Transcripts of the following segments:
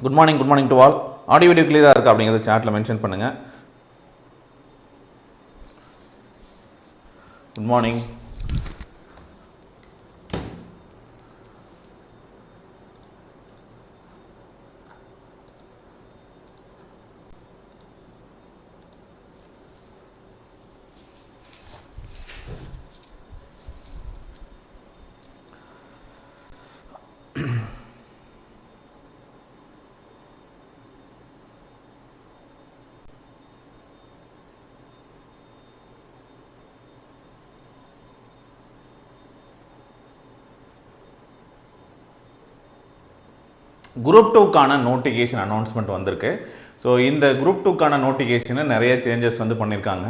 Good morning good morning to all audio video கிளியராக இருக்கா அப்படிங்கிறத சாட்டில் மென்ஷன் பண்ணுங்கள் குட் மார்னிங் குரூப் டூக்கான நோட்டிஃபிகேஷன் அனௌன்ஸ்மெண்ட் வந்திருக்கு. ஸோ இந்த குரூப் டூக்கான நோட்டிஃபிகேஷனை நிறைய சேஞ்சஸ் வந்து பண்ணியிருக்காங்க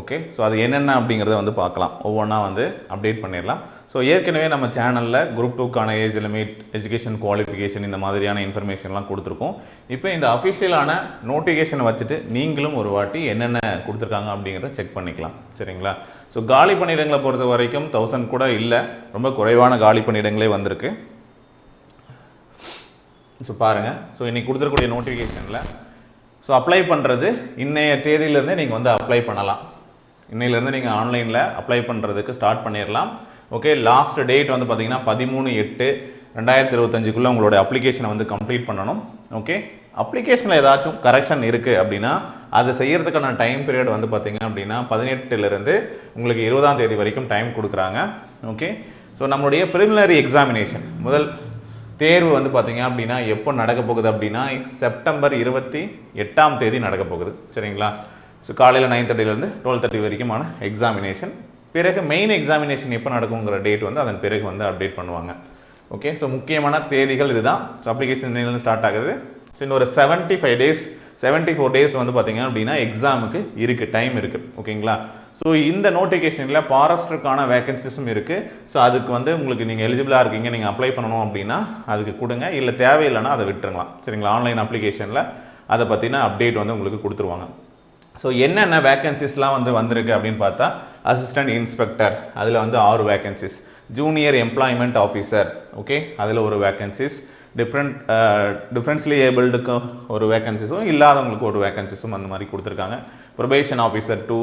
ஓகே ஸோ அது என்னென்ன அப்படிங்கிறத வந்து பார்க்கலாம். ஒவ்வொன்றா வந்து அப்டேட் பண்ணிடலாம். ஸோ ஏற்கனவே நம்ம சேனலில் குரூப் டூக்கான ஏஜ் லிமிட் எஜுகேஷன் குவாலிஃபிகேஷன் இந்த மாதிரியான இன்ஃபர்மேஷன்லாம் கொடுத்துருக்கோம். இப்போ இந்த அஃபிஷியலான நோட்டிஃபிகேஷனை வச்சுட்டு நீங்களும் ஒரு வாட்டி என்னென்ன கொடுத்துருக்காங்க அப்படிங்கிறத செக் பண்ணிக்கலாம். சரிங்களா? ஸோ காலி பணியிடங்களை பொறுத்த வரைக்கும் தௌசண்ட் கூட இல்லை. ரொம்ப குறைவான காலி பணியிடங்களே வந்திருக்கு. ஸோ பாருங்கள் ஸோ இன்றைக்கி கொடுத்துருக்கூடிய நோட்டிஃபிகேஷனில் ஸோ அப்ளை பண்ணுறது இன்றைய தேதியிலேருந்தே நீங்கள் வந்து அப்ளை பண்ணலாம். இன்னையிலேருந்து நீங்கள் ஆன்லைனில் அப்ளை பண்ணுறதுக்கு ஸ்டார்ட் பண்ணிடலாம் ஓகே லாஸ்ட் டேட் வந்து பார்த்தீங்கன்னா பதிமூணு எட்டு ரெண்டாயிரத்தி இருபத்தஞ்சுக்குள்ளே உங்களோட அப்ளிகேஷனை வந்து கம்ப்ளீட் பண்ணணும். ஓகே அப்ளிகேஷனில் ஏதாச்சும் கரெக்ஷன் இருக்குது அப்படின்னா அதை செய்கிறதுக்கான டைம் பீரியட் வந்து பார்த்தீங்க அப்படின்னா பதினெட்டுலேருந்து உங்களுக்கு இருபதாம் தேதி வரைக்கும் டைம் கொடுக்குறாங்க. ஓகே ஸோ நம்மளுடைய ப்ரிலிமினரி எக்ஸாமினேஷன் முதல் தேர்வு வந்து பார்த்தீங்க அப்படின்னா எப்போ நடக்க போகுது அப்படின்னா செப்டம்பர் இருபத்தி எட்டாம் தேதி நடக்க போகுது. சரிங்களா? ஸோ காலையில் நைன் தேர்ட்டிலேருந்து டுவெல் தேர்ட்டி வரைக்குமான எக்ஸாமினேஷன் பிறகு மெயின் எக்ஸாமினேஷன் எப்போ நடக்குங்கிற டேட் வந்து அதன் பிறகு வந்து அப்டேட் பண்ணுவாங்க. ஓகே ஸோ முக்கியமான தேதிகள் இதுதான். ஸோ அப்ளிகேஷன் ஸ்டார்ட் ஆகுது. ஸோ இன்னொரு seventy five days seventy four days வந்து பார்த்தீங்க அப்படின்னா எக்ஸாமுக்கு இருக்குது டைம் இருக்குது ஓகேங்களா? ஸோ இந்த நோட்டிஃபிகேஷனில் ஃபாரஸ்டருக்கான வேகன்சிஸும் இருக்குது ஸோ அதுக்கு வந்து உங்களுக்கு நீங்கள் எலிஜிபிளாக இருக்கீங்க நீங்கள் அப்ளை பண்ணணும் அப்படின்னா அதுக்கு கொடுங்க. இல்லை தேவையில்லைன்னா அதை விட்டுருங்களாம் சரிங்களா? ஆன்லைன் அப்ளிகேஷனில் அதை பற்றின அப்டேட் வந்து உங்களுக்கு கொடுத்துருவாங்க. ஸோ என்னென்ன வேகன்சிஸ்லாம் வந்து வந்திருக்கு அப்படின்னு பார்த்தா அசிஸ்டன்ட் இன்ஸ்பெக்டர் அதில் வந்து ஆறு vacancies junior employment officer okay அதில் ஒரு வேகன்சிஸ் டிஃப்ரெண்ட் டிஃப்ரென்ஸ்லி ஏபிள்டுக்கு ஒரு வேகன்சிஸும் இல்லாதவங்களுக்கு ஒரு வேகன்சிஸும் அந்த மாதிரி கொடுத்துருக்காங்க. Probation officer two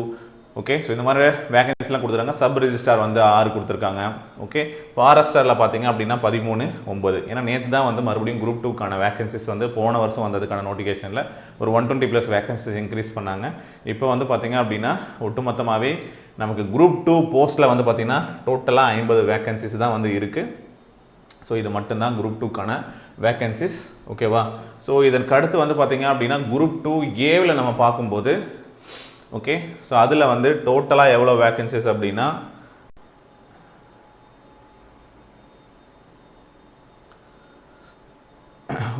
okay so இந்த மாதிரி வேகன்சிஸ்லாம் கொடுத்துருக்காங்க. சப் ரிஜிஸ்டார் வந்து ஆறு கொடுத்துருக்காங்க ஓகே ஃபாரஸ்டரில் பார்த்தீங்க அப்படின்னா பதிமூணு ஒம்பது ஏன்னா நேற்று தான் வந்து மறுபடியும் குரூப் டூக்கான வேகன்சிஸ் வந்து போன வருஷம் வந்ததுக்கான நோட்டிஃபிகேஷனில் ஒரு one twenty plus vacancies increase பண்ணாங்க. இப்போ வந்து பார்த்தீங்க அப்படின்னா ஒட்டுமொத்தமாகவே நமக்கு குரூப் டூ போஸ்ட்டில் வந்து பார்த்திங்கன்னா டோட்டலாக ஐம்பது வேகன்சிஸ் தான் வந்து இருக்குது ஸோ இது மட்டும்தான் குரூப் டூக்கான வேகன்சிஸ் ஓகேவா ஸோ இதற்கு அடுத்து வந்து பார்த்தீங்க அப்படின்னா குரூப் டூ ஏவில் நம்ம பார்க்கும்போது ஓகே ஸோ அதில் வந்து டோட்டலாக எவ்வளோ வேகன்சிஸ் அப்படின்னா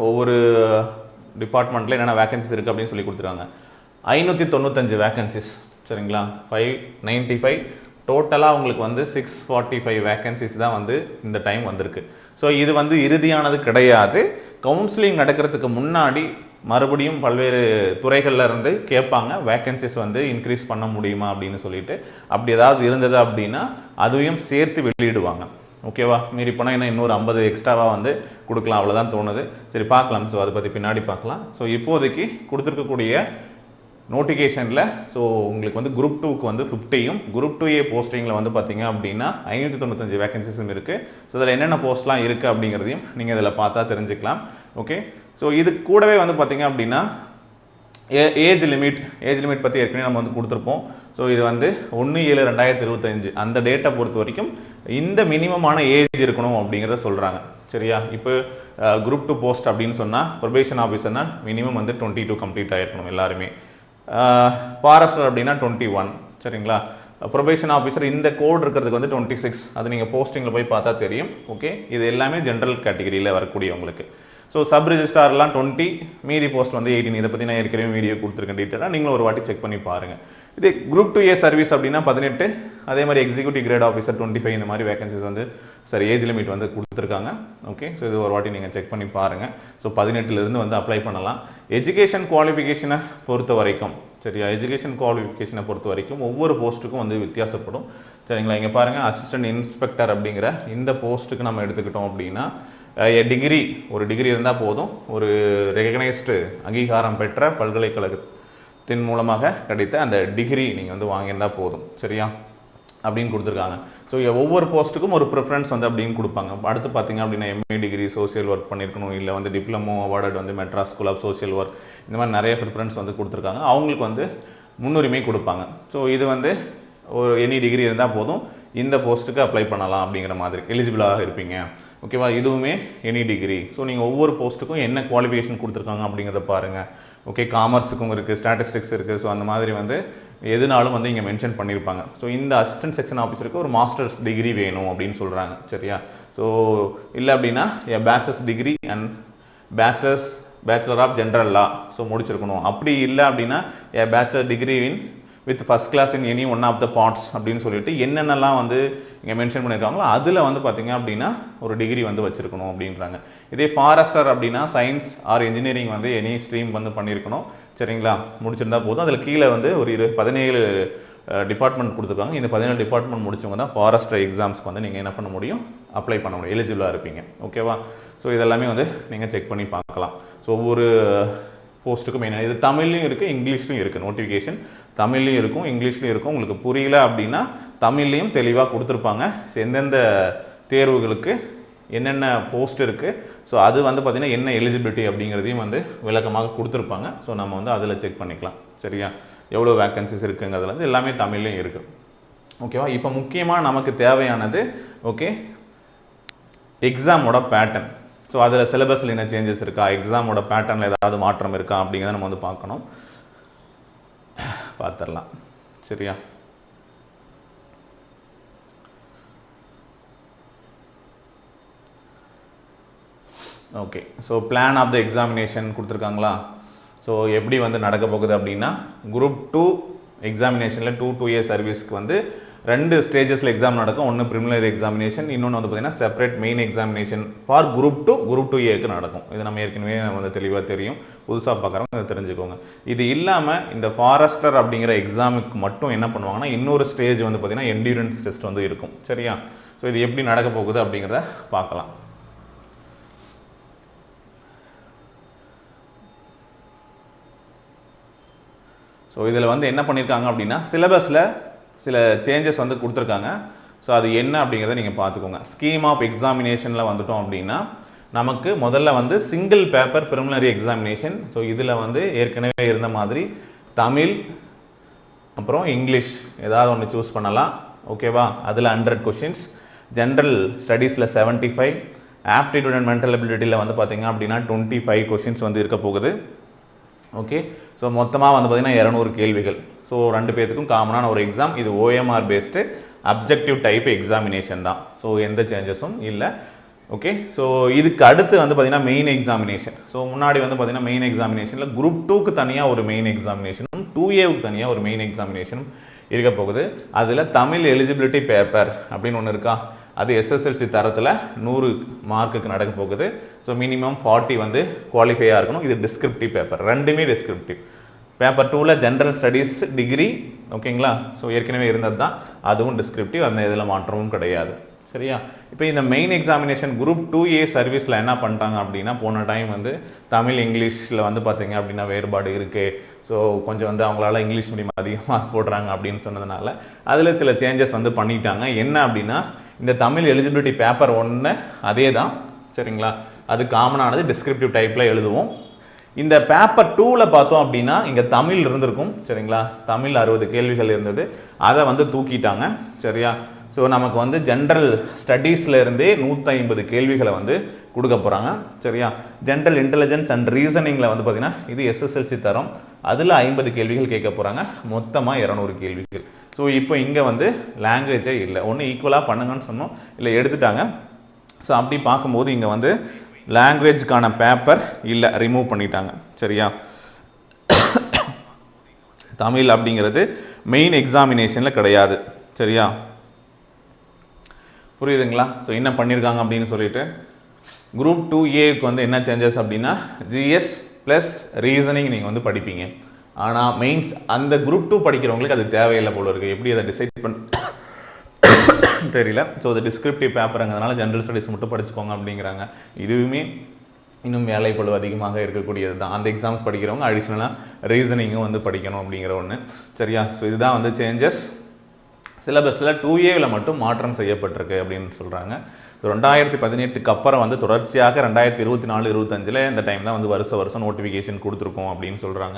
ஒவ்வொரு டிபார்ட்மெண்ட்டில் என்னென்ன வேகன்சிஸ் இருக்குது அப்படின்னு சொல்லி கொடுத்துருக்காங்க. ஐநூற்றி தொண்ணூத்தஞ்சு வேகன்சிஸ் சரிங்களா? ஃபைவ் நைன்ட்டி ஃபைவ் டோட்டலாக உங்களுக்கு வந்து சிக்ஸ் ஃபார்ட்டி ஃபைவ் வேகன்சிஸ் தான் வந்து இந்த டைம் வந்திருக்கு. ஸோ இது வந்து இறுதியானது கிடையாது. கவுன்சிலிங் நடக்கிறதுக்கு முன்னாடி மறுபடியும் பல்வேறு துறைகளில் இருந்து கேட்பாங்க வேக்கன்சிஸ் வந்து இன்க்ரீஸ் பண்ண முடியுமா அப்படின்னு சொல்லிட்டு. அப்படி ஏதாவது இருந்தது அப்படின்னா அதையும் சேர்த்து வெளியிடுவாங்க. ஓகேவா மீறி போனால் இன்னும் இன்னொரு ஐம்பது எக்ஸ்ட்ராவாக வந்து கொடுக்கலாம் அவ்வளோதான் தோணுது. சரி பார்க்கலாம். ஸோ அதை பற்றி பின்னாடி பார்க்கலாம். ஸோ இப்போதைக்கு கொடுத்துருக்கக்கூடிய நோட்டிஃபிகேஷனில் ஸோ உங்களுக்கு வந்து குரூப் டூக்கு வந்து ஃபிஃப்டியும் குரூப் டூ ஏ போஸ்டிங்கில் வந்து பார்த்தீங்க அப்படின்னா ஐநூற்றி தொண்ணூத்தஞ்சு வேகன்சிஸும் இருக்குது ஸோ இதில் என்னென்ன போஸ்ட்லாம் இருக்குது அப்படிங்கிறதையும் நீங்கள் இதில் பார்த்தா தெரிஞ்சுக்கலாம். ஓகே ஸோ இது கூடவே வந்து பார்த்தீங்க அப்படின்னா ஏஜ் லிமிட் ஏஜ் லிமிட் பற்றி ஏற்கனவே நம்ம வந்து கொடுத்துருப்போம். ஸோ இது வந்து ஒன்று ஏழு ரெண்டாயிரத்தி இருபத்தஞ்சு. அந்த டேட்டை பொறுத்த வரைக்கும் இந்த மினிமமான ஏஜ் இருக்கணும் அப்படிங்கிறத சொல்கிறாங்க சரியா? இப்போ குரூப் டூ போஸ்ட் அப்படின்னு சொன்னால் ப்ரொபேஷன் ஆஃபீஸர்னால் மினிமம் வந்து டுவெண்ட்டி டூ கம்ப்ளீட் ஆகிருக்கணும் எல்லாருமே. ஃபாரஸ்டர் அப்படின்னா டுவெண்ட்டி ஒன் சரிங்களா? ப்ரொபேஷன் ஆஃபீஸர் இந்த கோட் இருக்கிறதுக்கு வந்து டுவெண்ட்டி சிக்ஸ் அது நீங்கள் போஸ்டிங்கில் போய் பார்த்தா தெரியும் ஓகே இது எல்லாமே ஜென்ரல் கேட்டகரியில் வரக்கூடியவங்களுக்கு ஸோ சப் ரிஜிஸ்டார்லாம் டுவெண்ட்டி மீதி போஸ்ட் வந்து எயிட்டீன் இதை பற்றி நான் ஏற்கனவே வீடியோ கொடுத்துருக்கேன் டீட்டெயிலாக நீங்களும் ஒரு வாட்டி செக் பண்ணி பாருங்கள் இதே குரூப் டூ ஏ சர்வீஸ் அப்படின்னா பதினெட்டு அதே மாதிரி executive grade officer twenty five இந்த மாதிரி வேகன்சிஸ் வந்து சார் ஏஜ் லிமிட் வந்து கொடுத்துருக்காங்க. ஓகே ஸோ இது ஒரு வாட்டி நீங்கள் செக் பண்ணி பாருங்கள் ஸோ பதினெட்டுலேருந்து வந்து அப்ளை பண்ணலாம். எஜுகேஷன் குவாலிஃபிகேஷனை பொறுத்த வரைக்கும் சரியா? எஜுகேஷன் குவாலிஃபிகேஷனை பொறுத்த வரைக்கும் ஒவ்வொரு போஸ்ட்டுக்கும் வந்து வித்தியாசப்படும். சரிங்களா? இங்கே பாருங்கள் அசிஸ்டன்ட் இன்ஸ்பெக்டர் அப்படிங்கிற இந்த போஸ்ட்டுக்கு நம்ம எடுத்துக்கிட்டோம் அப்படின்னா டிகிரி ஒரு டிகிரி இருந்தால் போதும். ஒரு ரெகனைஸ்டு அங்கீகாரம் பெற்ற பல்கலைக்கழக தின் மூலமாக கிடைத்த அந்த டிகிரி நீங்கள் வந்து வாங்கியிருந்தால் போதும். சரியா? அப்படின்னு கொடுத்துருக்காங்க. ஸோ ஒவ்வொரு போஸ்ட்டுக்கும் ஒரு ப்ரிஃபரன்ஸ் வந்து அப்படின்னு கொடுப்பாங்க. அடுத்து பார்த்தீங்க அப்படின்னா எம்ஏ டிகிரி சோசியல் ஒர்க் பண்ணியிருக்கணும். இல்லை வந்து டிப்ளமோ அவார்டு வந்து Madras school of social work இந்த மாதிரி நிறைய ப்ரிஃபரன்ஸ் வந்து கொடுத்துருக்காங்க. அவங்களுக்கு வந்து முன்னுரிமை கொடுப்பாங்க. ஸோ இது வந்து ஒரு எனி டிகிரி இருந்தால் போதும். இந்த போஸ்ட்டுக்கு அப்ளை பண்ணலாம் அப்படிங்கிற மாதிரி. எலிஜிபிளாக இருப்பீங்க. ஓகேவா இதுவுமே எனி டிகிரி ஸோ நீங்கள் ஒவ்வொரு போஸ்ட்டுக்கும் என்ன குவாலிஃபிகேஷன் கொடுத்துருக்காங்க அப்படிங்கிறத பாருங்கள் ஓகே காமர்ஸுக்கும் இருக்குது ஸ்டாட்டிஸ்டிக்ஸ் இருக்குது ஸோ அந்த மாதிரி வந்து எதுனாலும் வந்து இங்கே மென்ஷன் பண்ணியிருப்பாங்க ஸோ இந்த அசிஸ்டன்ட் செக்ஷன் ஆஃபீஸருக்கு ஒரு மாஸ்டர்ஸ் டிகிரி வேணும் அப்படின்னு சொல்கிறாங்க சரியா? ஸோ இல்லை அப்படின்னா a bachelors degree and bachelors bachelor of general law so முடிச்சிருக்கணும். அப்படி இல்லை அப்படின்னா a bachelor degree in with first class in any one of the parts அப்படின்னு சொல்லிட்டு என்னென்னலாம் வந்து இங்கே மென்ஷன் பண்ணியிருக்காங்களோ அதில் வந்து பார்த்திங்க அப்படின்னா ஒரு டிகிரி வந்து வச்சுருக்கணும் அப்படின்றாங்க. இதே ஃபாரஸ்டர் அப்படின்னா சயின்ஸ் ஆர் இன்ஜினியரிங் வந்து எனி ஸ்ட்ரீம் வந்து பண்ணியிருக்கணும். சரிங்களா? முடிச்சிருந்தா போதும். அதில் கீழே வந்து ஒரு இரு பதினேழு டிபார்ட்மெண்ட் கொடுத்துருக்காங்க. இந்த பதினேழு டிபார்ட்மெண்ட் முடிச்சவங்க தான் ஃபாரஸ்டர் எக்ஸாம்ஸ்க்கு வந்து நீங்கள் என்ன பண்ண முடியும்? அப்ளை பண்ண முடியும். எலிஜிபிளாக இருப்பீங்க. ஓகேவா ஸோ இதெல்லாமே வந்து நீங்கள் செக் பண்ணி பார்க்கலாம். ஸோ ஒவ்வொரு போஸ்ட்டுக்கும் மெயினாக இது தமிழ்லையும் இருக்குது இங்கிலீஷ்லையும் இருக்குது நோட்டிஃபிகேஷன் தமிழ்லையும் இருக்கும் இங்கிலீஷ்லையும் இருக்கும். உங்களுக்கு புரியல அப்படின்னா தமிழ்லையும் தெளிவாக கொடுத்துருப்பாங்க. எந்தெந்த தேர்வுகளுக்கு என்னென்ன போஸ்ட் இருக்குது ஸோ அது வந்து பார்த்திங்கன்னா என்ன எலிஜிபிலிட்டி அப்படிங்கிறதையும் வந்து விளக்கமாக கொடுத்துருப்பாங்க. ஸோ நம்ம வந்து அதில் செக் பண்ணிக்கலாம். சரியா? எவ்வளோ வேக்கன்சிஸ் இருக்குங்கிறதுல வந்து எல்லாமே தமிழ்லையும் இருக்குது ஓகேவா இப்போ முக்கியமாக நமக்கு தேவையானது ஓகே எக்ஸாமோட பேட்டர்ன் ஸோ அதில் சிலபஸில் என்ன சேஞ்சஸ் இருக்கா? எக்ஸாமோட பேட்டர்னில் ஏதாவது மாற்றம் இருக்கா அப்படிங்கிறத நம்ம வந்து பார்க்கணும். பார்த்துடலாம். சரியா? Okay so plan of the examination கொடுத்துருக்காங்களா? ஸோ எப்படி வந்து நடக்க போகுது அப்படின்னா குரூப் டூ எக்ஸாமினேஷனில் டூ டூ இயர் சர்வீஸ்க்கு வந்து ரெண்டு ஸ்டேஜஸில் எக்ஸாம் நடக்கும். ஒன்று ப்ரிமினரி எக்ஸாமினேஷன் இன்னொன்று வந்து பார்த்தீங்கன்னா separate main examination for group two group two ஏக்கு நடக்கும். இது நம்ம ஏற்கனவே வந்து தெளிவாக தெரியும். புதுசாக பார்க்குறவங்க இதை தெரிஞ்சுக்கோங்க. இது இல்லாமல் இந்த ஃபாரஸ்டர் அப்படிங்கிற எக்ஸாமுக்கு மட்டும் என்ன பண்ணுவாங்கன்னா இன்னொரு ஸ்டேஜ் வந்து பார்த்தீங்கன்னா என்டியூரன்ஸ் டெஸ்ட் வந்து இருக்கும். சரியா? ஸோ இது எப்படி நடக்க போகுது அப்படிங்கிறத பார்க்கலாம். ஸோ இதில் வந்து என்ன பண்ணியிருக்காங்க அப்படின்னா சிலபஸில் சில சேஞ்சஸ் வந்து கொடுத்துருக்காங்க. ஸோ அது என்ன அப்படிங்கிறத நீங்கள் பார்த்துக்கோங்க. ஸ்கீம் ஆஃப் எக்ஸாமினேஷனில் வந்துட்டோம் அப்படின்னா நமக்கு முதல்ல வந்து single paper preliminary examination so இதில் வந்து ஏற்கனவே இருந்த மாதிரி தமிழ் அப்புறம் இங்கிலீஷ் ஏதாவது ஒன்று சூஸ் பண்ணலாம். ஓகேவா அதில் hundred questions general ஸ்டடீஸில் seventy five aptitude and mental அபிலிட்டியில் வந்து பார்த்தீங்க அப்படின்னா டுவெண்ட்டி ஃபைவ் கொஷின்ஸ் வந்து இருக்க போகுது. ஓகே ஸோ மொத்தமாக வந்து பார்த்திங்கன்னா இரநூறு கேள்விகள். ஸோ ரெண்டு பேர்த்துக்கும் காமனான ஒரு எக்ஸாம் இது OMR based objective type examination தான். ஸோ எந்த சேஞ்சஸும் இல்லை. ஓகே ஸோ இதுக்கு அடுத்து வந்து பார்த்தீங்கன்னா மெயின் எக்ஸாமினேஷன் ஸோ முன்னாடி வந்து பார்த்தீங்கன்னா மெயின் எக்ஸாமினேஷனில் குரூப் டூக்கு தனியாக ஒரு மெயின் எக்ஸாமினேஷனும் டூ ஏவுக்கு தனியாக ஒரு மெயின் எக்ஸாமினேஷனும் இருக்க போகுது. அதில் தமிழ் எலிஜிபிலிட்டி பேப்பர் அப்படின்னு ஒன்று இருக்கா? அது எஸ்எஸ்எல்சி தரத்தில் நூறு மார்க்குக்கு நடக்க போகுது. ஸோ மினிமம் ஃபார்ட்டி வந்து குவாலிஃபையாக இருக்கணும். இது டிஸ்கிரிப்டிவ் பேப்பர் ரெண்டுமே டிஸ்கிரிப்டிவ் பேப்பர் டூவில் ஜென்ரல் ஸ்டடீஸ் டிகிரி ஓகேங்களா ஸோ ஏற்கனவே இருந்தது தான் அதுவும் டிஸ்கிரிப்டிவ் அந்த இதில் மாற்றமும் கிடையாது. சரியா? இப்போ இந்த main examination group two A சர்வீஸில் என்ன பண்ணிட்டாங்க அப்படின்னா போன டைம் வந்து தமிழ் இங்கிலீஷில் வந்து பார்த்தீங்க அப்படின்னா வேறுபாடு இருக்குது ஸோ கொஞ்சம் வந்து அவங்களால இங்கிலீஷ் மீடியம் அதிகமாக போடுறாங்க அப்படின்னு சொன்னதுனால அதில் சில சேஞ்சஸ் வந்து பண்ணிட்டாங்க. என்ன அப்படின்னா இந்த தமிழ் எலிஜிபிலிட்டி பேப்பர் ஒன்று அதே தான் சரிங்களா? அது காமனானது டிஸ்கிரிப்டிவ் டைப்பில் எழுதுவோம். இந்த பேப்பர் டூவில் பார்த்தோம் அப்படின்னா இங்கே தமிழ் இருந்திருக்கும். சரிங்களா? தமிழ் அறுபது கேள்விகள் இருந்தது. அதை வந்து தூக்கிட்டாங்க. சரியா? ஸோ நமக்கு வந்து ஜென்ரல் ஸ்டடீஸில் இருந்தே நூற்றி ஐம்பது கேள்விகளை வந்து கொடுக்க போகிறாங்க சரியா? ஜென்ரல் இன்டெலிஜென்ஸ் அண்ட் ரீசனிங்கில் வந்து பார்த்திங்கன்னா இது எஸ்எஸ்எல்சி தரம். அதில் ஐம்பது கேள்விகள் கேட்க போகிறாங்க மொத்தமாக இரநூறு கேள்விகள். ஸோ இப்போ இங்கே வந்து லாங்குவேஜே இல்லை. ஒன்று ஈக்குவலாக பண்ணுங்கன்னு சொன்னோம். இல்லை எடுத்துட்டாங்க. ஸோ அப்படி பார்க்கும்போது இங்கே வந்து லாங்குவேஜ்க்கான பேப்பர் இல்லை ரிமூவ் பண்ணிட்டாங்க. சரியா? தமிழ் அப்படிங்கிறது மெயின் எக்ஸாமினேஷனில் கிடையாது. சரியா? புரியுதுங்களா? ஸோ என்ன பண்ணியிருக்காங்க அப்படின்னு சொல்லிட்டு குரூப் டூ ஏக்கு வந்து என்ன சேஞ்சஸ் அப்படின்னா ஜிஎஸ் ப்ளஸ் ரீசனிங் நீங்கள் வந்து படிப்பீங்க. ஆனால் மெயின்ஸ் அந்த குரூப் டூ படிக்கிறவங்களுக்கு அது தேவையில்லை போல இருக்குது எப்படி அதை டிசைட் பண்ண தெரியல ஸோ அது டிஸ்கிரிப்டிவ் பேப்பருங்கிறதுனால ஜென்ரல் ஸ்டடீஸ் மட்டும் படிச்சுக்கோங்க அப்படிங்கிறாங்க. இதுவுமே இன்னும் வேலைப்பளு அதிகமாக இருக்கக்கூடியது தான் அந்த எக்ஸாம்ஸ் படிக்கிறவங்க அடிஷ்னலாக ரீசனிங்கும் வந்து படிக்கணும் அப்படிங்கிற ஒன்று சரியா? ஸோ இதுதான் வந்து சேஞ்சஸ் சிலபஸில் டூ ஏவில் மட்டும் மாற்றம் செய்யப்பட்டிருக்கு அப்படின்னு சொல்கிறாங்க ரெண்டாயிரத்தி பதினெட்டுக்கு அப்புறம் வந்து தொடர்ச்சியாக ரெண்டாயிரத்தி இருபத்தி நாலு இருபத்தஞ்சில் இந்த டைம் தான் வந்து வருஷ வருஷம் நோட்டிஃபிகேஷன் கொடுத்துருக்கோம் அப்படின்னு சொல்கிறாங்க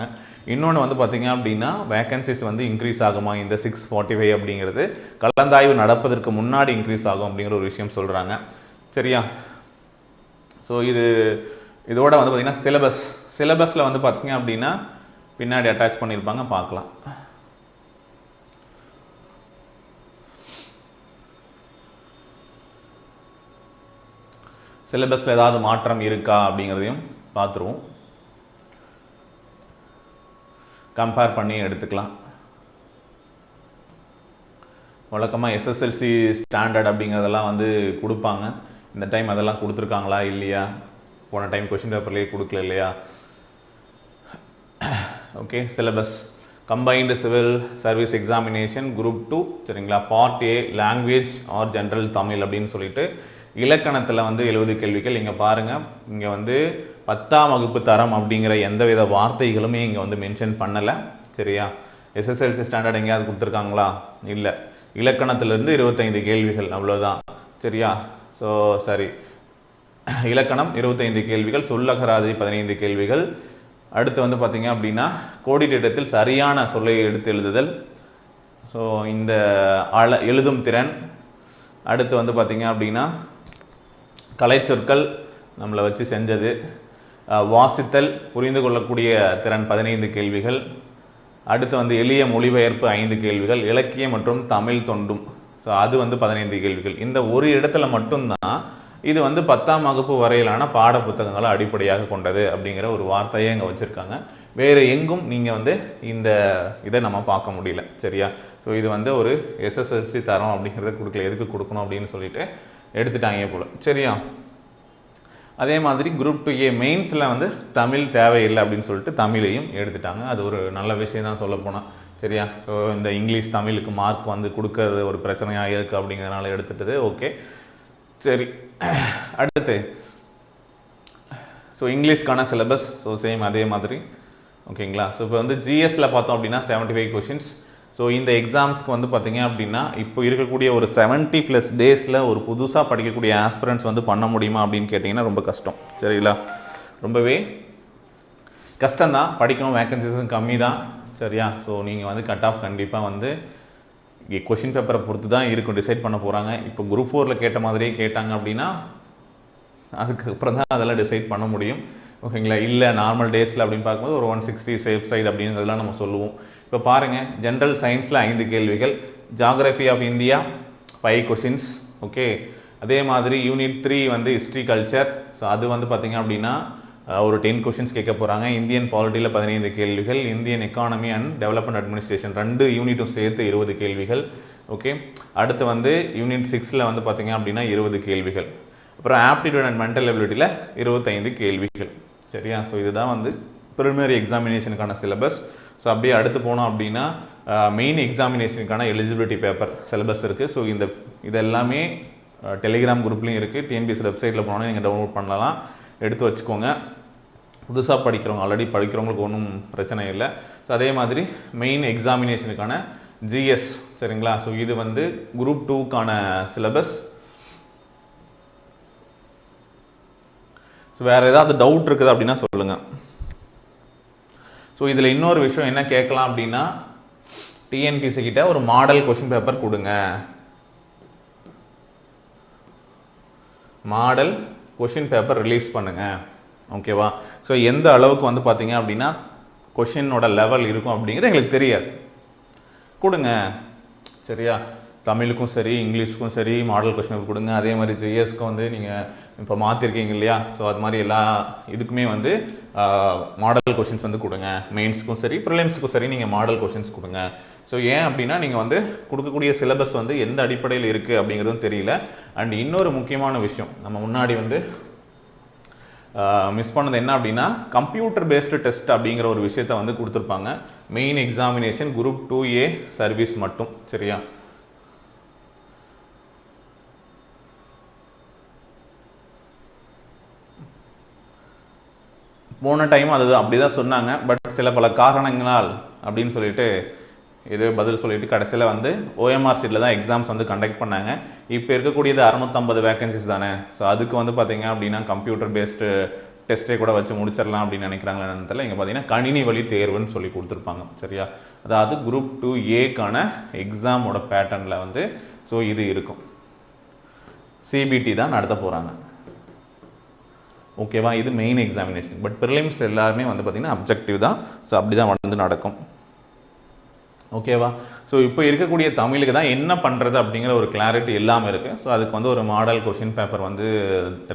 இன்னொன்று வந்து பார்த்திங்க அப்படின்னா வேகன்சிஸ் வந்து இன்க்ரீஸ் ஆகுமா? இந்த சிக்ஸ் ஃபார்ட்டி ஃபைவ் அப்படிங்கிறது கலந்தாய்வு நடப்பதற்கு முன்னாடி இன்க்ரீஸ் ஆகும் அப்படிங்கிற ஒரு விஷயம் சொல்கிறாங்க சரியா? ஸோ இது இதோட வந்து பார்த்திங்கன்னா சிலபஸ் சிலபஸில் வந்து பார்த்திங்க அப்படின்னா பின்னாடி அட்டாச் பண்ணியிருப்பாங்க பார்க்கலாம். சிலபஸில் ஏதாவது மாற்றம் இருக்கா அப்படிங்கிறதையும் பார்த்துருவோம். கம்பேர் பண்ணி எடுத்துக்கலாம். வழக்கமாக எஸ்எஸ்எல்சி ஸ்டாண்டர்ட் அப்படிங்கிறதெல்லாம் வந்து கொடுப்பாங்க. இந்த டைம் அதெல்லாம் கொடுத்துருக்காங்களா இல்லையா? போன டைம் கொஷின் பேப்பர்லேயே கொடுக்கல இல்லையா? Okay syllabus combined civil service examination group two சரிங்களா? Part A language or general Tamil அப்படின்னு சொல்லிட்டு இலக்கணத்தில் வந்து எழுபது கேள்விகள். இங்கே பாருங்கள் இங்கே வந்து பத்தாம் வகுப்பு தரம் அப்படிங்கிற எந்தவித வார்த்தைகளுமே இங்கே வந்து மென்ஷன் பண்ணலை. சரியா? எஸ்எஸ்எல்சி ஸ்டாண்டர்ட் எங்கேயாவது கொடுத்துருக்காங்களா? இல்லை. இலக்கணத்திலிருந்து இருபத்தைந்து கேள்விகள் அவ்வளோதான் சரியா? ஸோ சரி. இலக்கணம் இருபத்தைந்து கேள்விகள் சொல்லகராதி பதினைந்து கேள்விகள். அடுத்து வந்து பார்த்தீங்க அப்படின்னா கோடிட்டிடத்தில் சரியான சொல்லை எடுத்து எழுதுதல். ஸோ இந்த அள எழுதும் திறன். அடுத்து வந்து பார்த்தீங்க அப்படின்னா கலைச்சொற்கள் நம்மளை வச்சு செஞ்சது. வாசித்தல் புரிந்து கொள்ளக்கூடிய திறன் பதினைந்து கேள்விகள். அடுத்து வந்து எளிய மொழிபெயர்ப்பு ஐந்து கேள்விகள் இலக்கியம் மற்றும் தமிழ் தொண்டும். ஸோ அது வந்து பதினைந்து கேள்விகள். இந்த ஒரு இடத்துல மட்டும்தான் இது வந்து பத்தாம் வகுப்பு வரையிலான பாட புத்தகங்களை அடிப்படையாக கொண்டது அப்படிங்கிற ஒரு வார்த்தையை இங்கே வச்சுருக்காங்க. வேறு எங்கும் நீங்கள் வந்து இந்த இதை நம்ம பார்க்க முடியல சரியா? ஸோ இது வந்து ஒரு எஸ்எஸ்எல்சி தரம் அப்படிங்கிறத கொடுக்கல. எதுக்கு கொடுக்கணும் அப்படின்னு சொல்லிட்டு எடுத்துட்டாங்க போல். சரியா? அதே மாதிரி குரூப் டூ ஏ மெயின்ஸில் வந்து தமிழ் தேவையில்லை அப்படின்னு சொல்லிட்டு தமிழையும் எடுத்துட்டாங்க. அது ஒரு நல்ல விஷயம் தான் சொல்லப்போனால் சரியா? ஸோ இந்த இங்கிலீஷ் தமிழுக்கு மார்க் வந்து கொடுக்கறது ஒரு பிரச்சனையாக இருக்குது அப்படிங்கிறதுனால எடுத்துட்டது. ஓகே. சரி. அடுத்து. ஸோ இங்கிலீஷ்க்கான சிலபஸ் ஸோ சேம் அதே மாதிரி. ஓகேங்களா? ஸோ இப்போ வந்து ஜிஎஸ்சில் பார்த்தோம் அப்படின்னா செவன்ட்டி ஃபைவ் கொஷின்ஸ் ஸோ இந்த எக்ஸாம்ஸ்க்கு வந்து பார்த்தீங்க அப்படின்னா இப்போ இருக்கக்கூடிய ஒரு செவன்ட்டி ப்ளஸ் டேஸில் ஒரு புதுசாக படிக்கக்கூடிய ஆஸ்பிரண்ட்ஸ் வந்து பண்ண முடியுமா அப்படின்னு கேட்டிங்கன்னா ரொம்ப கஷ்டம். சரிங்களா? ரொம்பவே கஷ்டம்தான். படிக்கணும் வேக்கன்சிஸும் கம்மி தான் சரியா? ஸோ நீங்கள் வந்து கட் ஆஃப் கண்டிப்பாக வந்து கொஷின் பேப்பரை பொறுத்து தான் இருக்கும். டிசைட் பண்ண போகிறாங்க இப்போ குரூப் ஃபோரில் கேட்ட மாதிரியே கேட்டாங்க அப்படின்னா அதுக்கப்புறம் தான் அதெல்லாம் டிசைட் பண்ண முடியும். ஓகேங்களா இல்லை நார்மல் டேஸில் அப்படின்னு பார்க்கும்போது ஒரு ஒன் சிக்ஸ்டி சேஃப் சைடு அப்படிங்கிறதெல்லாம் நம்ம சொல்லுவோம். இப்போ பாருங்கள் ஜென்ரல் சயின்ஸில் ஐந்து கேள்விகள். Geography of India five questions okay அதே மாதிரி யூனிட் த்ரீ வந்து ஹிஸ்ட்ரி கல்ச்சர் ஸோ அது வந்து பார்த்திங்க அப்படின்னா ஒரு டென் கொஷின்ஸ் கேட்க போகிறாங்க இந்தியன் பாலிட்டியில் பதினைந்து கேள்விகள் Indian economy and development administration ரெண்டு யூனிட்டும் சேர்த்து இருபது கேள்விகள் ஓகே அடுத்து வந்து யூனிட் சிக்ஸில் வந்து பார்த்திங்க அப்படின்னா இருபது கேள்விகள். அப்புறம் ஆப்டிடியூட் அண்ட் மென்டல் எபிலிட்டியில் இருபத்தைந்து கேள்விகள். சரியா? ஸோ இதுதான் வந்து ப்ரிலிமினரி எக்ஸாமினேஷனுக்கான சிலபஸ் ஸோ அப்படியே அடுத்து போனோம் அப்படின்னா மெயின் எக்ஸாமினேஷனுக்கான எலிஜிபிலிட்டி பேப்பர் சிலபஸ் இருக்குது ஸோ இந்த இது எல்லாமே டெலிகிராம் குரூப்லேயும் இருக்குது டிஎன்பிஎஸ் வெப்சைட்டில் போனோன்னே நீங்கள் டவுன்லோட் பண்ணலாம். எடுத்து வச்சுக்கோங்க. புதுசாக படிக்கிறவங்க ஆல்ரெடி படிக்கிறவங்களுக்கு ஒன்றும் பிரச்சனை இல்லை. ஸோ அதே மாதிரி மெயின் எக்ஸாமினேஷனுக்கான ஜிஎஸ் சரிங்களா? ஸோ இது வந்து குரூப் டூக்கான சிலபஸ் ஸோ வேறு ஏதாவது டவுட் இருக்குது அப்படின்னா சொல்லுங்கள் ஸோ இதில் இன்னொரு விஷயம் என்ன கேட்கலாம் அப்படின்னா டிஎன்பிசி கிட்ட ஒரு மாடல் கொஷின் பேப்பர் கொடுங்க. மாடல் கொஷின் பேப்பர் ரிலீஸ் பண்ணுங்க. ஓகேவா ஸோ எந்த அளவுக்கு வந்து பார்த்தீங்க அப்படின்னா கொஷினோட லெவல் இருக்கும் அப்படிங்கிறது எங்களுக்கு தெரியாது. கொடுங்க. சரியா? தமிழுக்கும் சரி இங்கிலீஷுக்கும் சரி மாடல் கொஷின் பேப்பர் கொடுங்க. அதே மாதிரி ஜிஎஸ்க்கும் வந்து நீங்கள் இப்போ மாற்றிருக்கீங்க இல்லையா? ஸோ அது மாதிரி எல்லா இதுக்குமே வந்து மாடல் கொஷின்ஸ் வந்து கொடுங்க. மெயின்ஸுக்கும் சரி ப்ரிலிம்ஸுக்கும் சரி நீங்கள் மாடல் கொஷின்ஸ் கொடுங்க. ஸோ ஏன் அப்படின்னா நீங்கள் வந்து கொடுக்கக்கூடிய சிலபஸ் வந்து எந்த அடிப்படையில் இருக்குது அப்படிங்கிறதும் தெரியல. அண்ட் இன்னொரு முக்கியமான விஷயம் நம்ம முன்னாடி வந்து மிஸ் பண்ணது என்ன அப்படின்னா கம்ப்யூட்டர் பேஸ்டு டெஸ்ட் அப்படிங்கிற ஒரு விஷயத்த வந்து கொடுத்துருப்பாங்க. Main examination group two A service மட்டும் சரியா? போன டைம் அது அப்படி தான் சொன்னாங்க. பட் சில பல காரணங்களால் அப்படின்னு சொல்லிட்டு இது பதில் சொல்லிட்டு கடைசியில் வந்து ஓஎம்ஆர் சீட்டில் தான் எக்ஸாம்ஸ் வந்து கண்டக்ட் பண்ணாங்க. இப்போ இருக்கக்கூடியது அறுநூத்தம்பது வேகன்சிஸ் தானே. ஸோ அதுக்கு வந்து பார்த்தீங்க அப்படின்னா கம்ப்யூட்டர் பேஸ்டு டெஸ்ட்டே கூட வச்சு முடிச்சிடலாம் அப்படின்னு நினைக்கிறாங்களா தெரியல. இங்கே பார்த்தீங்கன்னா கணினி வழி தேர்வுன்னு சொல்லி கொடுத்துருப்பாங்க. சரியா? அதாவது குரூப் டூ ஏக்கான எக்ஸாமோட பேட்டர்னில் வந்து ஸோ இது இருக்கும். சிபிடி தான் நடத்த போகிறாங்க ஓகேவா இது மெயின் எக்ஸாமினேஷன் பட் ப்ரிலிம்ஸ் எல்லாருமே வந்து பார்த்திங்கன்னா அப்ஜெக்டிவ் தான். ஸோ அப்படி தான் வந்து நடக்கும். ஓகேவா ஸோ இப்போ இருக்கக்கூடிய தமிழுக்கு தான் என்ன பண்ணுறது அப்படிங்கிற ஒரு கிளாரிட்டி இல்லாமல் இருக்குது ஸோ அதுக்கு வந்து ஒரு மாடல் கொஷின் பேப்பர் வந்து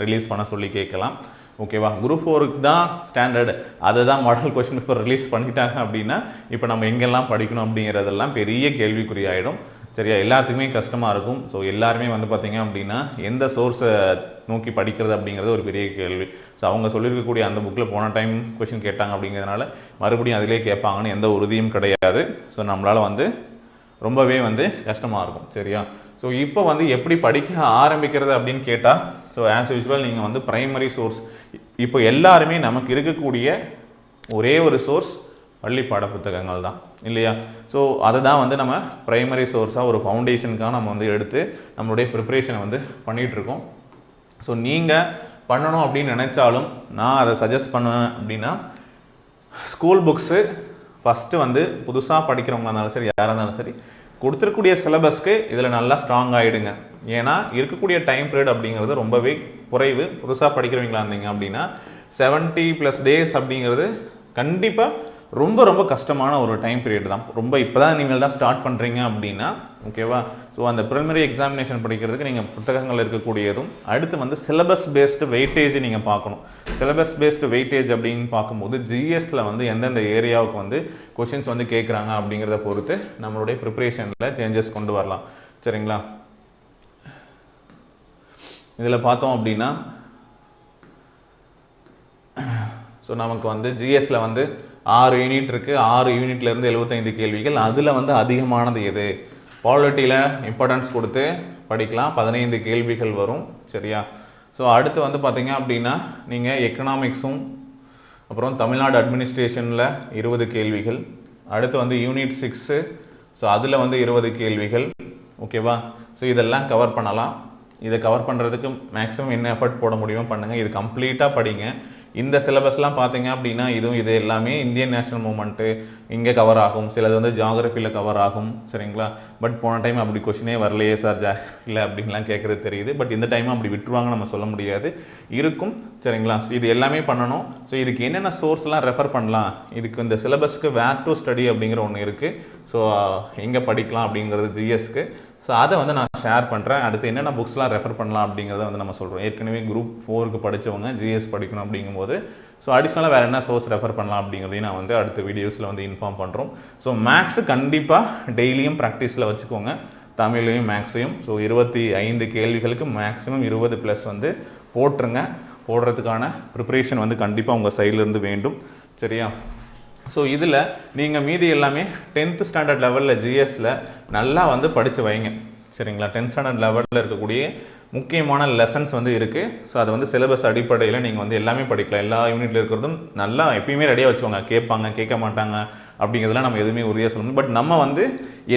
ரிலீஸ் பண்ண சொல்லி கேட்கலாம். ஓகேவா குரூப் ஃபோருக்கு தான் ஸ்டாண்டர்ட் அதை தான் மாடல் கொஷின் பேப்பர் ரிலீஸ் பண்ணிட்டாங்க அப்படின்னா இப்போ நம்ம எங்கெல்லாம் படிக்கணும் அப்படிங்கிறதெல்லாம் பெரிய கேள்விக்குறி ஆகிடும் சரியா? எல்லாத்துக்குமே கஷ்டமாக இருக்கும். ஸோ எல்லாருமே வந்து பார்த்திங்க அப்படின்னா எந்த சோர்ஸை நோக்கி படிக்கிறது அப்படிங்கிறது ஒரு பெரிய கேள்வி. ஸோ அவங்க சொல்லியிருக்கக்கூடிய அந்த புக்கில் போன டைம் கொஷின் கேட்டாங்க அப்படிங்கிறதுனால மறுபடியும் அதிலே கேட்பாங்கன்னு எந்த உறுதியும் கிடையாது. ஸோ நம்மளால் வந்து ரொம்பவே வந்து கஷ்டமாக இருக்கும். சரியா? ஸோ இப்போ வந்து எப்படி படிக்க ஆரம்பிக்கிறது அப்படின்னு கேட்டால் ஸோ ஆஸ் யூஸ்வல் நீங்கள் வந்து ப்ரைமரி சோர்ஸ் இப்போ எல்லாருமே நமக்கு இருக்கக்கூடிய ஒரே ஒரு சோர்ஸ் பள்ளி பாட புத்தகங்கள் தான் இல்லையா? ஸோ அதை தான் வந்து நம்ம ப்ரைமரி சோர்ஸாக ஒரு ஃபவுண்டேஷனுக்காக நம்ம வந்து எடுத்து நம்மளுடைய ப்ரிப்பரேஷனை வந்து பண்ணிகிட்ருக்கோம் ஸோ நீங்கள் பண்ணணும் அப்படின்னு நினச்சாலும் நான் அதை சஜஸ்ட் பண்ணுவேன் அப்படின்னா ஸ்கூல் புக்ஸு ஃபஸ்ட்டு வந்து புதுசாக படிக்கிறவங்களா இருந்தாலும் சரி யாராக இருந்தாலும் சரி கொடுத்துருக்கூடிய சிலபஸ்க்கு இதில் நல்லா ஸ்ட்ராங் ஆகிடுங்க ஏன்னா இருக்கக்கூடிய டைம் பீரியட் அப்படிங்கிறது ரொம்பவே குறைவு. புதுசாக படிக்கிறவங்களா இருந்தீங்க அப்படின்னா செவன்ட்டி ப்ளஸ் டேஸ் அப்படிங்கிறது கண்டிப்பாக ரொம்ப ரொம்ப கஷ்டமான ஒரு டைம் பீரியட் தான். ரொம்ப இப்போ தான் நீங்கள் தான் ஸ்டார்ட் பண்ணுறீங்க அப்படின்னா ஓகேவா ஸோ அந்த ப்ரிலிமினரி எக்ஸாமினேஷன் படிக்கிறதுக்கு நீங்கள் புத்தகங்கள் இருக்கக்கூடியதும் அடுத்து வந்து சிலபஸ் பேஸ்டு வெயிட்டேஜ் நீங்கள் பார்க்கணும். சிலபஸ் பேஸ்டு வெயிட்டேஜ் அப்படின்னு பார்க்கும்போது ஜிஎஸ்ல வந்து எந்தெந்த ஏரியாவுக்கு வந்து கொஷின்ஸ் வந்து கேட்குறாங்க அப்படிங்கிறத பொறுத்து நம்மளுடைய ப்ரிப்பரேஷனில் சேஞ்சஸ் கொண்டு வரலாம். சரிங்களா? இதில் பார்த்தோம் அப்படின்னா ஸோ நமக்கு வந்து ஜிஎஸ்ல வந்து ஆறு யூனிட் இருக்குது ஆறு யூனிட்லேருந்து எழுபத்தைந்து கேள்விகள். அதில் வந்து அதிகமானது எது? பாலிட்டியில் இம்பார்ட்டன்ஸ் கொடுத்து படிக்கலாம். பதினைந்து கேள்விகள் வரும். சரியா? ஸோ அடுத்து வந்து பார்த்தீங்க அப்படின்னா நீங்கள் எக்கனாமிக்ஸும் அப்புறம் தமிழ்நாடு அட்மினிஸ்ட்ரேஷனில் இருபது கேள்விகள். அடுத்து வந்து யூனிட் சிக்ஸு ஸோ அதில் வந்து இருபது கேள்விகள். ஓகேவா ஸோ இதெல்லாம் கவர் பண்ணலாம். இதை கவர் பண்ணுறதுக்கு மேக்ஸிமம் என்ன எஃபர்ட் போட முடியுமோ பண்ணுங்கள் இது கம்ப்ளீட்டாக படிங்க. இந்த சிலபஸ்லாம் பார்த்தீங்க அப்படின்னா இதுவும் இது எல்லாமே இந்தியன் நேஷனல் மூமெண்ட்டு இங்கே கவர் ஆகும். சிலது வந்து ஜாகிரஃபியில் கவர் ஆகும் சரிங்களா? பட் போன டைம் அப்படி கொஷினே வரலையே சார் ஜா இல்லை அப்படின்லாம் கேட்குறது தெரியுது. பட் இந்த டைம் அப்படி விட்டுருவாங்க நம்ம சொல்ல முடியாது. இருக்கும் சரிங்களா? ஸோ இது எல்லாமே பண்ணணும். ஸோ இதுக்கு என்னென்ன சோர்ஸ்லாம் ரெஃபர் பண்ணலாம்? இதுக்கு இந்த சிலபஸ்க்கு வேர் டு ஸ்டடி அப்படிங்கிற ஒன்று இருக்குது ஸோ எங்கே படிக்கலாம் அப்படிங்கிறது ஜிஎஸ்க்கு ஸோ அதை வந்து நான் ஷேர் பண்ணுறேன் அடுத்து என்னென்ன புக்ஸ்லாம் ரெஃபர் பண்ணலாம் அப்படிங்கிறத வந்து நம்ம சொல்கிறோம் ஏற்கனவே குரூப் ஃபோருக்கு படித்தவங்க ஜிஎஸ் படிக்கணும் அப்படிங்கும்போது ஸோ அடிஷ்னலாக வேறு என்ன சோர்ஸ் ரெஃபர் பண்ணலாம் அப்படிங்கிறதையும் நான் வந்து அடுத்த வீடியோஸில் வந்து இன்ஃபார்ம் பண்ணுறோம் ஸோ மேக்ஸு கண்டிப்பாக டெய்லியும் ப்ராக்டிஸில் வச்சுக்கோங்க. தமிழையும் மேக்ஸையும் ஸோ இருபத்தி ஐந்து கேள்விகளுக்கு மேக்ஸிமம் இருபது ப்ளஸ் வந்து போட்டுருங்க. போடுறதுக்கான ப்ரிப்பரேஷன் வந்து கண்டிப்பாக உங்கள் சைட்லேருந்து வேண்டும். சரியா? ஸோ இதில் நீங்கள் மீதி எல்லாமே டென்த்து ஸ்டாண்டர்ட் லெவலில் ஜிஎஸில் நல்லா வந்து படித்து வைங்க. சரிங்களா? டென்த் ஸ்டாண்டர்ட் லெவலில் இருக்கக்கூடிய முக்கியமான லெசன்ஸ் வந்து இருக்குது ஸோ அதை வந்து சிலபஸ் அடிப்படையில் நீங்கள் வந்து எல்லாமே படிக்கலாம். எல்லா யூனிட்ல இருக்கிறதும் நல்லா எப்பயுமே ரெடியாக வச்சுக்கோங்க. கேட்பாங்க கேட்க மாட்டாங்க அப்படிங்கிறதுலாம் நம்ம எதுவுமே உறுதியாக சொல்லணும் பட் நம்ம வந்து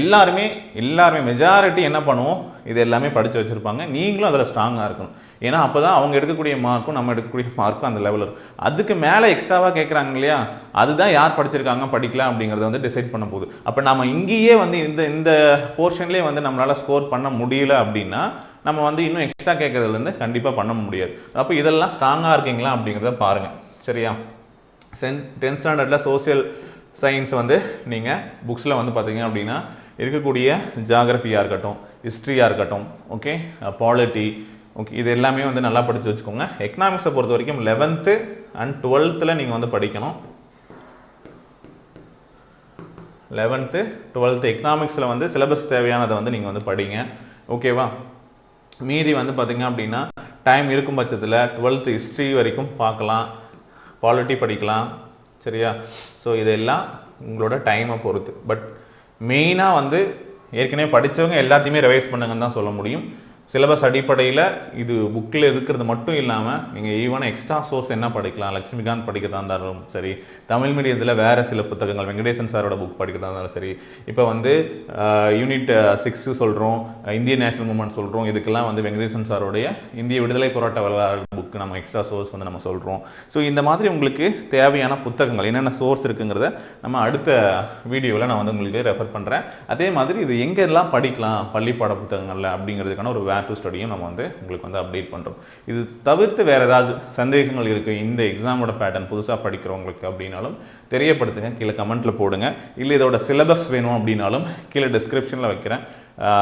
எல்லாருமே எல்லாருமே மெஜாரிட்டி என்ன பண்ணுவோம்? இது எல்லாமே படித்து வச்சுருப்பாங்க. நீங்களும் அதில் ஸ்ட்ராங்காக இருக்கணும். ஏன்னா அப்போ தான் அவங்க எடுக்கக்கூடிய மார்க்கும் நம்ம எடுக்கக்கூடிய மார்க்கும் அந்த லெவலில் இருக்கும். அதுக்கு மேலே எக்ஸ்ட்ராவாக கேட்குறாங்க இல்லையா? அதுதான் யார் படிச்சிருக்காங்க படிக்கலாம் அப்படிங்கிறத வந்து டிசைட் பண்ண போகுது. அப்போ நம்ம இங்கேயே வந்து இந்த இந்த போர்ஷன்லேயே வந்து நம்மளால் ஸ்கோர் பண்ண முடியல அப்படின்னா நம்ம வந்து இன்னும் எக்ஸ்ட்ரா கேட்குறதுலேருந்து கண்டிப்பாக பண்ண முடியாது. அப்போ இதெல்லாம் ஸ்ட்ராங்காக இருக்கீங்களா அப்படிங்கிறத பாருங்கள் சரியா? சென் டென்த் ஸ்டாண்டர்டில் சோசியல் சயின்ஸ் வந்து நீங்கள் புக்ஸில் வந்து பார்த்தீங்க அப்படின்னா இருக்கக்கூடிய ஜாகிரஃபியாக இருக்கட்டும் ஹிஸ்ட்ரியாக இருக்கட்டும் ஓகே பாலிட்டி ஓகே இது எல்லாமே வந்து நல்லா படித்து வச்சுக்கோங்க. எக்கனாமிக்ஸை பொறுத்த வரைக்கும் லெவன்த்து அண்ட் டுவெல்த்தில் நீங்கள் வந்து படிக்கணும். லெவன்த்து டுவெல்த்து எக்கனாமிக்ஸில் வந்து சிலபஸ் தேவையானதை வந்து நீங்கள் வந்து படிங்க. ஓகேவா மீதி வந்து பார்த்திங்க அப்படின்னா டைம் இருக்கும் பட்சத்தில் டுவெல்த்து ஹிஸ்ட்ரி வரைக்கும் பார்க்கலாம். பாலிட்டி படிக்கலாம். சரியா? ஸோ இதெல்லாம் உங்களோட டைமை பொறுத்து. பட் மெயினாக வந்து ஏற்கனவே படித்தவங்க எல்லாத்தையுமே ரிவைஸ் பண்ணுங்கன்னு தான் சொல்ல முடியும். சிலபஸ் அடிப்படையில் இது புக்கில் இருக்கிறது மட்டும் இல்லாமல் நீங்கள் ஈவன் எக்ஸ்ட்ரா சோர்ஸ் என்ன படிக்கலாம்? லக்ஷ்மிகாந்த் படிக்கிறதா இருந்தாலும் சரி தமிழ் மீடியத்தில் வேறு சில புத்தகங்கள் வெங்கடேசன் சாரோட புக் படிக்கிறதா இருந்தாலும் சரி இப்போ வந்து யூனிட் சிக்ஸு சொல்கிறோம் இந்தியன் நேஷனல் மூமெண்ட் சொல்கிறோம் இதுக்கெல்லாம் வந்து வெங்கடேசன் சாரோடைய இந்திய விடுதலை போராட்ட வரலாறு புக் நம்ம எக்ஸ்ட்ரா சோர்ஸ் வந்து நம்ம சொல்கிறோம் ஸோ இந்த மாதிரி உங்களுக்கு தேவையான புத்தகங்கள் என்னென்ன சோர்ஸ் இருக்குங்கிறத நம்ம அடுத்த வீடியோவில் நான் வந்து உங்களுக்கு ரெஃபர் பண்ணுறேன் அதே மாதிரி இது எங்கெல்லாம் படிக்கலாம் பள்ளிப்பாட புத்தகங்களில் அப்படிங்கிறதுக்கான ஒரு வேர் ஸ்டடியும் நம்ம வந்து உங்களுக்கு வந்து அப்டேட் பண்ணுறோம் இது தவிர்த்து வேறு ஏதாவது சந்தேகங்கள் இருக்குது இந்த எக்ஸாமோட பேட்டர்ன் புதுசாக படிக்கிறவங்களுக்கு அப்படின்னாலும் தெரியப்படுத்துங்க. கீழே கமெண்ட்டில் போடுங்க. இல்லை இதோட சிலபஸ் வேணும் அப்படின்னாலும் கீழே டிஸ்கிரிப்ஷனில் வைக்கிறேன்.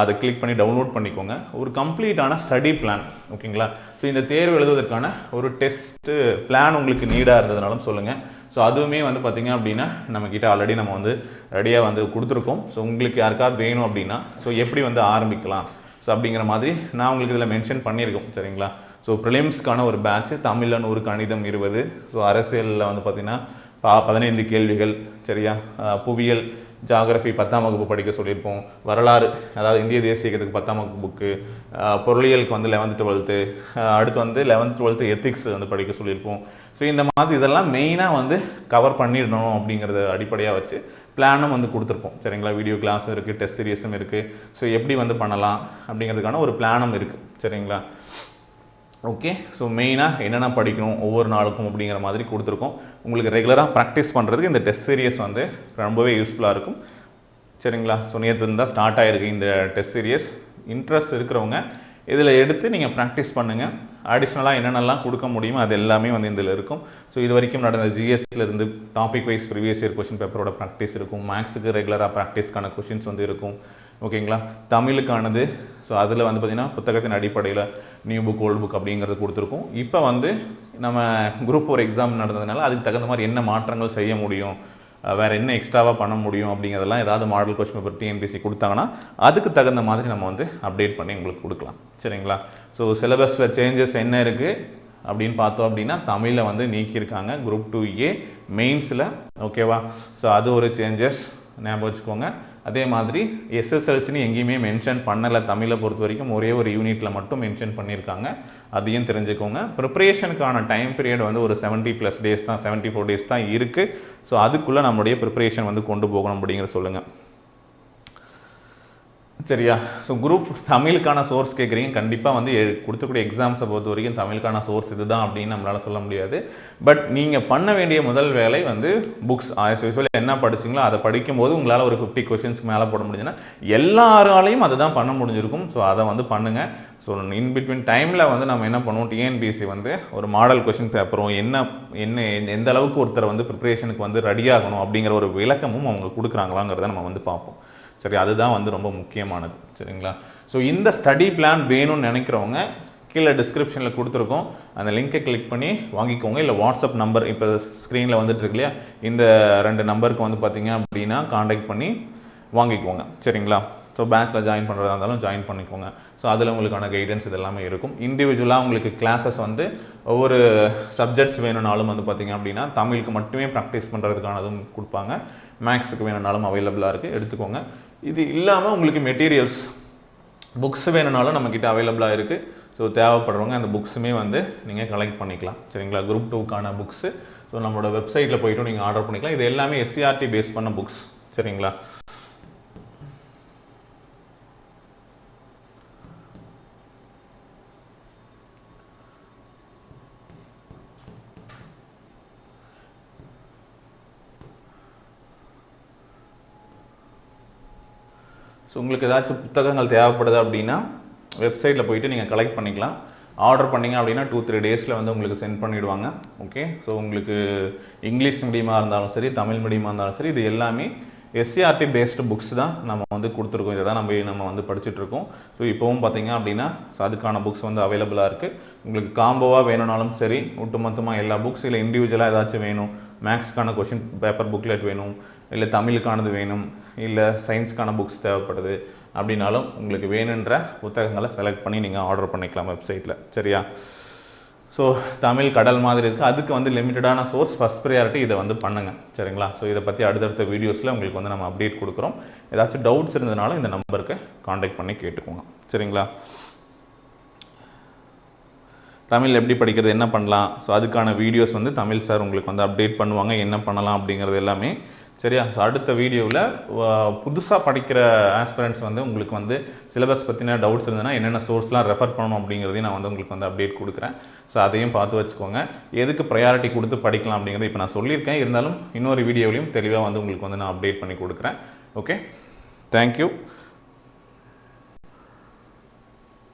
அதை கிளிக் பண்ணி டவுன்லோட் பண்ணிக்கோங்க. ஒரு கம்ப்ளீட்டான ஸ்டடி பிளான் ஓகேங்களா ஸோ இந்த தேர்வு எழுதுவதற்கான ஒரு டெஸ்ட்டு பிளான் உங்களுக்கு நீடாக இருந்ததுனாலும் சொல்லுங்கள் ஸோ அதுவுமே வந்து பார்த்திங்க அப்படின்னா நம்மக்கிட்ட ஆல்ரெடி நம்ம வந்து ரெடியாக வந்து கொடுத்துருக்கோம். ஸோ உங்களுக்கு யாருக்காவது வேணும் அப்படின்னா ஸோ எப்படி வந்து ஆரம்பிக்கலாம்? ஸோ அப்படிங்கிற மாதிரி நான் உங்களுக்கு இதில் மென்ஷன் பண்ணியிருக்கோம் சரிங்களா? ஸோ ப்ரிலிம்ஸ்க்கான ஒரு பேட்ச் தமிழன் ஒரு கணிதம் இருபது. ஸோ அரசியலில் வந்து பார்த்திங்கன்னா பா பதினைந்து கேள்விகள் சரியா? புவியியல் ஜாகிரஃபி பத்தாம் வகுப்பு படிக்க சொல்லியிருப்போம். வரலாறு அதாவது இந்திய தேசிய இயக்கத்துக்கு பத்தாம் வகுப்பு புக்கு பொருளியலுக்கு வந்து லெவன்த்து டுவெல்த்து அடுத்து வந்து லெவன்த் டுவெல்த்து எத்திக்ஸ் வந்து படிக்க சொல்லியிருப்போம். ஸோ இந்த மாதிரி இதெல்லாம் மெயினாக வந்து கவர் பண்ணிடணும் அப்படிங்கிறத அடிப்படையாக வச்சு பிளானும் வந்து கொடுத்துருப்போம். சரிங்களா? வீடியோ கிளாஸும் இருக்குது டெஸ்ட் சீரியஸும் இருக்குது ஸோ எப்படி வந்து பண்ணலாம் அப்படிங்கிறதுக்கான ஒரு பிளானும் இருக்குது சரிங்களா? ஓகே ஸோ மெயினாக என்னென்ன படிக்கணும் ஒவ்வொரு நாளுக்கும் அப்படிங்கிற மாதிரி கொடுத்துருக்கோம். உங்களுக்கு ரெகுலராக ப்ராக்டிஸ் பண்ணுறதுக்கு இந்த டெஸ்ட் சீரியஸ் வந்து ரொம்பவே யூஸ்ஃபுல்லாக இருக்கும். சரிங்களா? ஸோ நேற்று தான் ஸ்டார்ட் ஆகிருக்கு இந்த டெஸ்ட் சீரியஸ் இன்ட்ரெஸ்ட் இருக்கிறவங்க இதில் எடுத்து நீங்கள் ப்ராக்டிஸ் பண்ணுங்கள் அடிஷ்னலாக என்னென்னலாம் கொடுக்க முடியுமோ அது எல்லாமே வந்து இதில் இருக்கும். ஸோ இது வரைக்கும் நடந்த ஜிஎஸ்டிலேருந்து topic wise previous year question பேப்பரோட ப்ராக்டிஸ் இருக்கும். மேக்ஸுக்கு ரெகுலராக ப்ராக்டிஸ்க்கான கொஷின்ஸ் வந்து இருக்கும். ஓகேங்களா? தமிழுக்கானது. ஸோ அதில் வந்து பார்த்திங்கன்னா புத்தகத்தின் அடிப்படையில் நியூ புக் ஓல்டு புக் அப்படிங்கிறது கொடுத்துருக்கோம். இப்போ வந்து நம்ம குரூப் ஒரு எக்ஸாம் நடந்ததுனால அதுக்கு தகுந்த மாதிரி என்ன மாற்றங்கள் செய்ய முடியும்? வேறு என்ன எக்ஸ்ட்ராவாக பண்ண முடியும்? அப்படிங்கிறதெல்லாம் ஏதாவது மாடல் கொஸ்டின் பேப்பர் டிஎன்பிசி கொடுத்தாங்கன்னா அதுக்கு தகுந்த மாதிரி நம்ம வந்து அப்டேட் பண்ணி உங்களுக்கு கொடுக்கலாம். சரிங்களா? ஸோ சிலபஸில் சேஞ்சஸ் என்ன இருக்குது அப்படின்னு பார்த்தோம் அப்படின்னா தமிழை வந்து நீக்கியிருக்காங்க குரூப் டூ ஏ மெயின்ஸில் ஓகேவா ஸோ அது ஒரு சேஞ்சஸ் ஞாபகம் வச்சுக்கோங்க. அதே மாதிரி எஸ்எஸ்எல்சின்னு எங்கேயுமே மென்ஷன் பண்ணலை. தமிழை பொறுத்த வரைக்கும் ஒரே ஒரு யூனிட்டில் மட்டும் மென்ஷன் பண்ணியிருக்காங்க. அதையும் தெரிஞ்சுக்கோங்க. ப்ரிப்பரேஷனுக்கான டைம் பீரியட் வந்து ஒரு 70 ப்ளஸ் டேஸ் தான் 74 ஃபோர் டேஸ் தான் இருக்குது ஸோ அதுக்குள்ளே நம்மளுடைய ப்ரிப்பரேஷன் வந்து கொண்டு போகணும் அப்படிங்கிற சொல்லுங்கள் சரியா? ஸோ குரூப் தமிழுக்கான சோர்ஸ் கேட்குறீங்க கண்டிப்பாக வந்து கொடுத்தக்கூடிய எக்ஸாம்ஸை பொறுத்த வரைக்கும் தமிழுக்கான சோர்ஸ் இதுதான் அப்படின்னு நம்மளால சொல்ல முடியாது. பட் நீங்கள் பண்ண வேண்டிய முதல் வேலை வந்து புக்ஸ் ஆஸ் யூஸ்வல் என்ன படிச்சீங்களோ அதை படிக்கும்போது உங்களால் ஒரு ஃபிஃப்டி கொஷின்ஸ்க்கு மேலே போட முடிஞ்சுன்னா எல்லாராலையும் அதை தான் பண்ண முடிஞ்சிருக்கும். ஸோ அதை வந்து பண்ணுங்கள் ஸோ இன் பிட்வீன் டைமில் வந்து நம்ம என்ன பண்ணுவோம்? டிஎன்பிஎஸ்சி வந்து ஒரு மாடல் கொஷின் பேப்பரும் என்ன என்ன எந்த- எந்த அளவுக்கு ஒருத்தர் வந்து ப்ரிப்பரேஷனுக்கு வந்து ரெடி ஆகணும் அப்படிங்கிற ஒரு விளக்கமும் அவங்க கொடுக்குறாங்களாங்கிறத நம்ம வந்து பார்ப்போம். சரி அதுதான் வந்து ரொம்ப முக்கியமானது. சரிங்களா? ஸோ இந்த ஸ்டடி பிளான் வேணும்னு நினைக்கிறவங்க கீழே டிஸ்கிரிப்ஷனில் கொடுத்துருக்கோம். அந்த லிங்கை கிளிக் பண்ணி வாங்கிக்கோங்க. இல்லை வாட்ஸ்அப் நம்பர் இப்போ ஸ்க்ரீனில் வந்துட்டு இருக்கு இல்லையா? இந்த ரெண்டு நம்பருக்கு வந்து பார்த்தீங்க அப்படின்னா காண்டாக்ட் பண்ணி வாங்கிக்கோங்க. சரிங்களா? ஸோ பேட்ச்சில் ஜாயின் பண்ணுறதா இருந்தாலும் ஜாயின் பண்ணிக்கோங்க. ஸோ அதில் உங்களுக்கான கைடன்ஸ் இது எல்லாமே இருக்கும். இண்டிவிஜுவலாக உங்களுக்கு கிளாஸஸ் வந்து ஒவ்வொரு சப்ஜெக்ட்ஸ் வேணும்னாலும் வந்து பார்த்தீங்க அப்படின்னா தமிழுக்கு மட்டுமே ப்ராக்டிஸ் பண்ணுறதுக்கானதும் கொடுப்பாங்க. மேக்ஸுக்கு வேணும்னாலும் அவைலபிளாக இருக்குது எடுத்துக்கோங்க. இது இல்லாமல் உங்களுக்கு மெட்டீரியல்ஸ் புக்ஸ் வேணும்னாலும் நம்மக்கிட்ட அவைலபிளாக இருக்குது ஸோ தேவைப்படுறவங்க அந்த புக்ஸுமே வந்து நீங்கள் கலெக்ட் பண்ணிக்கலாம். சரிங்களா? குரூப் டூக்கான புக்ஸு ஸோ நம்மளோட வெப்சைட்டில் போய்ட்டும் நீங்கள் ஆர்டர் பண்ணிக்கலாம். இது எல்லாமே எஸ்சிஆர்டி பேஸ் பண்ண புக்ஸ் சரிங்களா? ஸோ உங்களுக்கு ஏதாச்சும் புத்தகங்கள் தேவைப்படுது அப்படின்னா வெப்சைட்டில் போயிட்டு நீங்கள் கலெக்ட் பண்ணிக்கலாம். ஆர்டர் பண்ணிங்க அப்படின்னா டூ த்ரீ டேஸில் வந்து உங்களுக்கு சென்ட் பண்ணிவிடுவாங்க ஓகே ஸோ உங்களுக்கு இங்கிலீஷ் மீடியமாக இருந்தாலும் சரி தமிழ் மீடியமாக இருந்தாலும் சரி இது எல்லாமே எஸ்சிஆர்டி பேஸ்டு புக்ஸ் தான் நம்ம வந்து கொடுத்துருக்கோம். இதை தான் நம்ம நம்ம வந்து படிச்சுட்ருக்கோம் ஸோ இப்போவும் பார்த்தீங்க அப்படின்னா அதுக்கான புக்ஸ் வந்து அவைலபிளாக இருக்குது உங்களுக்கு காம்போவாக வேணும்னாலும் சரி ஒட்டுமொத்தமாக எல்லா புக்ஸ் இல்லை இண்டிவிஜுவலாக ஏதாச்சும் வேணும். மேக்ஸ்க்கான கொஷின் பேப்பர் புக்லெட் வேணும். இல்லை தமிழுக்கானது வேணும். இல்லை சயின்ஸ்க்கான புக்ஸ் தேவைப்படுது அப்படின்னாலும் உங்களுக்கு வேணுன்ற புத்தகங்களை செலக்ட் பண்ணி நீங்கள் ஆர்டர் பண்ணிக்கலாம் வெப்சைட்டில் சரியா? ஸோ தமிழ் கடல் மாதிரி இருக்குது அதுக்கு வந்து லிமிட்டடான சோர்ஸ் ஃபஸ்ட் ப்ரையாரிட்டி இதை வந்து பண்ணுங்கள் சரிங்களா? ஸோ இதை பற்றி அடுத்தடுத்த வீடியோஸில் உங்களுக்கு வந்து நம்ம அப்டேட் கொடுக்குறோம். ஏதாச்சும் டவுட்ஸ் இருந்ததுனாலும் இந்த நம்பருக்கு காண்டாக்ட் பண்ணி கேட்டுக்கோங்க. சரிங்களா? தமிழ் எப்படி படிக்கிறது என்ன பண்ணலாம்? ஸோ அதுக்கான வீடியோஸ் வந்து தமிழ் சார் உங்களுக்கு வந்து அப்டேட் பண்ணுவாங்க. என்ன பண்ணலாம் அப்படிங்கிறது எல்லாமே சரியா? ஸோ அடுத்த வீடியோவில் புதுசாக படிக்கிற ஆஸ்பிரண்ட்ஸ் வந்து உங்களுக்கு வந்து சிலபஸ் பற்றின டவுட்ஸ் இருந்ததுன்னா என்னென்ன சோர்ஸ்லாம் ரெஃபர் பண்ணணும் அப்படிங்கிறதையும் நான் வந்து உங்களுக்கு வந்து அப்டேட் கொடுக்குறேன். ஸோ அதையும் பார்த்து வச்சுக்கோங்க. எதுக்கு ப்ரையாரிட்டி கொடுத்து படிக்கலாம் அப்படிங்கிறது இப்போ நான் சொல்லியிருக்கேன். இருந்தாலும் இன்னொரு வீடியோவிலையும் தெளிவாக வந்து உங்களுக்கு வந்து நான் அப்டேட் பண்ணி கொடுக்குறேன். Okay thank you